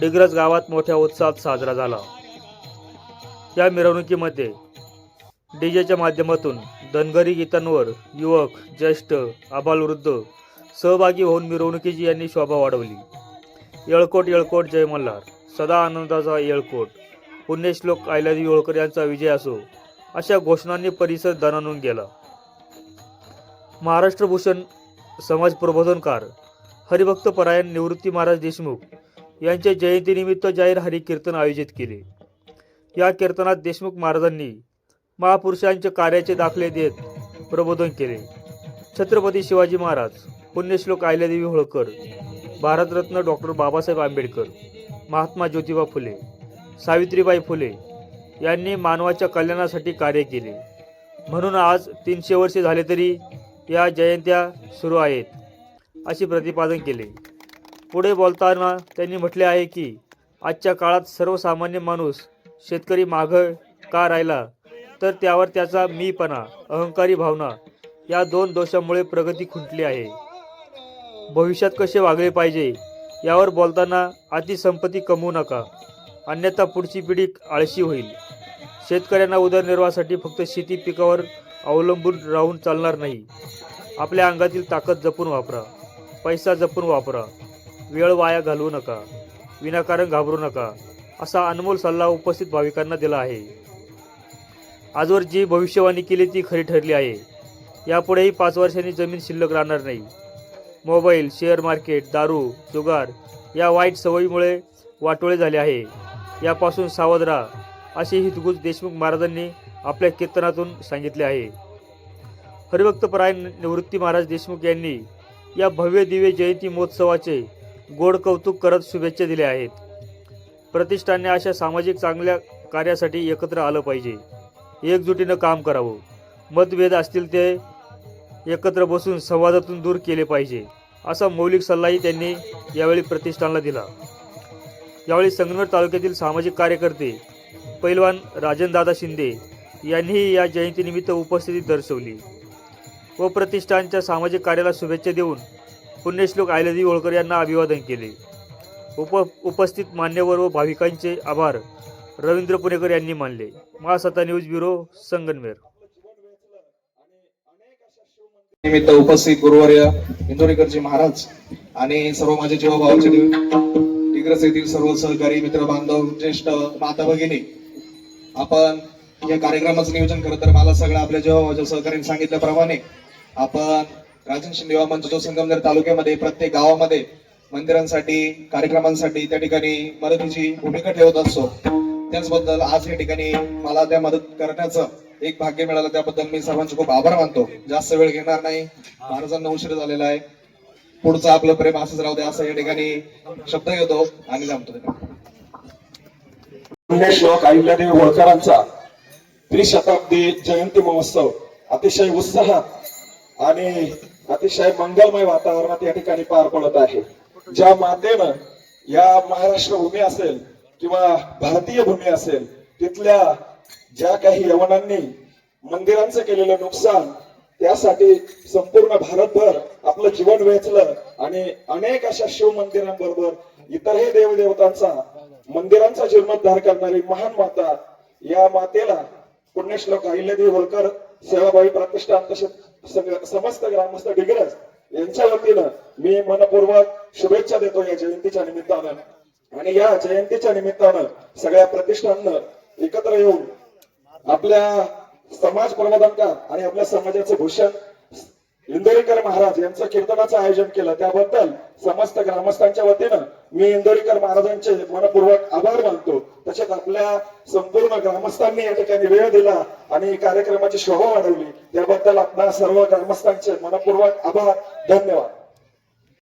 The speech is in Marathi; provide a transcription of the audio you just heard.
डिग्रज गावात मोठ्या उत्साहात साजरा झाला. या मिरवणुकीमध्ये डीजेच्या माध्यमातून धनगरी गीतांवर युवक ज्येष्ठ आबालवृद्ध सहभागी होऊन मिरवणुकीची यांनी शोभा वाढवली. येळकोट येळकोट जय मल्हार. सदा आनंदाचा येळकोट. पुण्यश्लोक अहिल्यादेवी होळकर यांचा विजय असो अशा घोषणांनी परिसर दणानून गेला. महाराष्ट्र भूषण समाज प्रबोधनकार हरिभक्त परायण निवृत्ती महाराज देशमुख यांच्या जयंतीनिमित्त जाहीर हरी कीर्तन आयोजित केले. या कीर्तनात देशमुख महाराजांनी महापुरुषांच्या कार्याचे दाखले देत प्रबोधन केले. छत्रपती शिवाजी महाराज पुण्यश्लोक आयल्यादेवी होळकर भारतरत्न डॉक्टर बाबासाहेब आंबेडकर महात्मा ज्योतिबा फुले सावित्रीबाई फुले यांनी मानवाच्या कल्याणासाठी कार्य केले. म्हणून आज तीनशे वर्षे झाले तरी या जयंत्या सुरू आहेत असे प्रतिपादन केले. पुढे बोलताना त्यांनी म्हटले आहे की आजच्या काळात सर्वसामान्य माणूस शेतकरी मागं का राहिला? तर त्यावर त्याचा मीपणा अहंकारी भावना या दोन दोषामुळे प्रगती खुंटली आहे. भविष्यात कसे वागले पाहिजे यावर बोलताना अतिसंपत्ती कमवू नका. अन्यथा पुढची पिढी आळशी होईल. शेतकऱ्यांना उदरनिर्वाहासाठी फक्त शेती पिकावर अवलंबून राहून चालणार नाही. आपल्या अंगातील ताकद जपून वापरा. पैसा जपून वापरा. वेळ वाया घालवू नका. विनाकारण घाबरू नका असा अनमोल सल्ला उपस्थित भाविकांना दिला आहे. आजवर जी भविष्यवाणी केली ती खरी ठरली आहे. यापुढेही पाच वर्षांनी जमीन शिल्लक राहणार नाही. मोबाईल शेअर मार्केट दारू जुगार या वाईट सवयीमुळे वाटोळे झाले आहे. यापासून सावध राहा असे हितगुज देशमुख महाराजांनी आपल्या कीर्तनातून सांगितले आहे. हरिभक्तपरायण निवृत्ती महाराज देशमुख यांनी या भव्य दिव्य जयंती महोत्सवाचे गोड कौतुक करत शुभेच्छा दिल्या आहेत. प्रतिष्ठानने अशा सामाजिक चांगल्या कार्यासाठी एकत्र आलं पाहिजे. एकजुटीनं काम करावं. मतभेद असतील ते एकत्र बसून संवादातून दूर केले पाहिजे असा मौलिक सल्लाही त्यांनी यावेळी प्रतिष्ठानला दिला. यावेळी संगमेर तालुक्यातील सामाजिक कार्यकर्ते पैलवान राजनदादा शिंदे यांनीही या जयंतीनिमित्त उपस्थिती दर्शवली व प्रतिष्ठानच्या सामाजिक कार्याला शुभेच्छा देऊन पुण्यश्लोक आयलदी होळकर यांना अभिवादन केले. उप उपस्थित मान्यवर व भाविकांचे आभार रवींद्र पुणेकर यांनी मानले. महासत्ता न्यूज ब्युरो संगनमेर. निमित्त उपस्थित गुरुवर्य इंदोरीकरजी महाराज आणि सर्व माझे जेव्हा भावाचे डिग्रस येथील सर्व सहकारी मित्र बांधव ज्येष्ठ माता भगिनी आपण या कार्यक्रमाचं नियोजन करत तर मला सगळं आपल्या जेव्हा सहकार्याने सांगितल्याप्रमाणे आपण राजन शिंदे मंच जो संगमनेर तालुक्यामध्ये प्रत्येक गावामध्ये मंदिरांसाठी कार्यक्रमांसाठी त्या ठिकाणी मदतीची भूमिका ठेवत असतो. त्याचबद्दल आज या ठिकाणी मला त्या मदत करण्याचं एक भाग्य मिळालं त्याबद्दल मी सर्वांचे खूप आभार मानतो. जास्त वेळ घेणार नाही. महाराजांना उशीर झालेला आहे. पुढचं आपलं प्रेम असंच राहू दे असं या ठिकाणी शब्द घेतो आणि थांबतो. श्लोक अहिल्यादेवी होळकरांचा त्रिशताब्दी जयंती महोत्सव. अतिशय उत्साहात आणि अतिशय मंगलमय वातावरणात या ठिकाणी पार पडत आहे. ज्या मातेनं या महाराष्ट्र भूमी असेल किंवा भारतीय भूमी असेल तिथल्या ज्या काही यवनांनी मंदिरांचं केलेलं नुकसान त्यासाठी संपूर्ण भारतभर आपलं जीवन वेचलं आणि अनेक अशा शिव मंदिरांबरोबर इतरही देवदेवतांचा मंदिरांचा जीर्णोद्धार करणारी महान माता या मातेला पुण्यश्लोक अहिल्यादेवी होळकर सेवाभावी प्रतिष्ठान तसेच समस्त ग्रामस्थ डिग्रज यांच्या वतीनं मी मनपूर्वक शुभेच्छा देतो या जयंतीच्या निमित्तानं. आणि या जयंतीच्या निमित्तानं सगळ्या प्रतिष्ठान एकत्र येऊन आपल्या समाज प्रबोधनकार आणि आपल्या समाजाचे भूषण इंदोरीकर महाराज यांचं कीर्तनाचं आयोजन केलं. त्याबद्दल समस्त ग्रामस्थांच्या वतीनं मी इंदोरीकर महाराजांचे मनपूर्वक आभार मानतो. तसेच आपल्या संपूर्ण ग्रामस्थांनी या ठिकाणी वेळ दिला आणि कार्यक्रमाची शोभा वाढवली. त्याबद्दल आपल्या सर्व ग्रामस्थांचे मनपूर्वक आभार. धन्यवाद.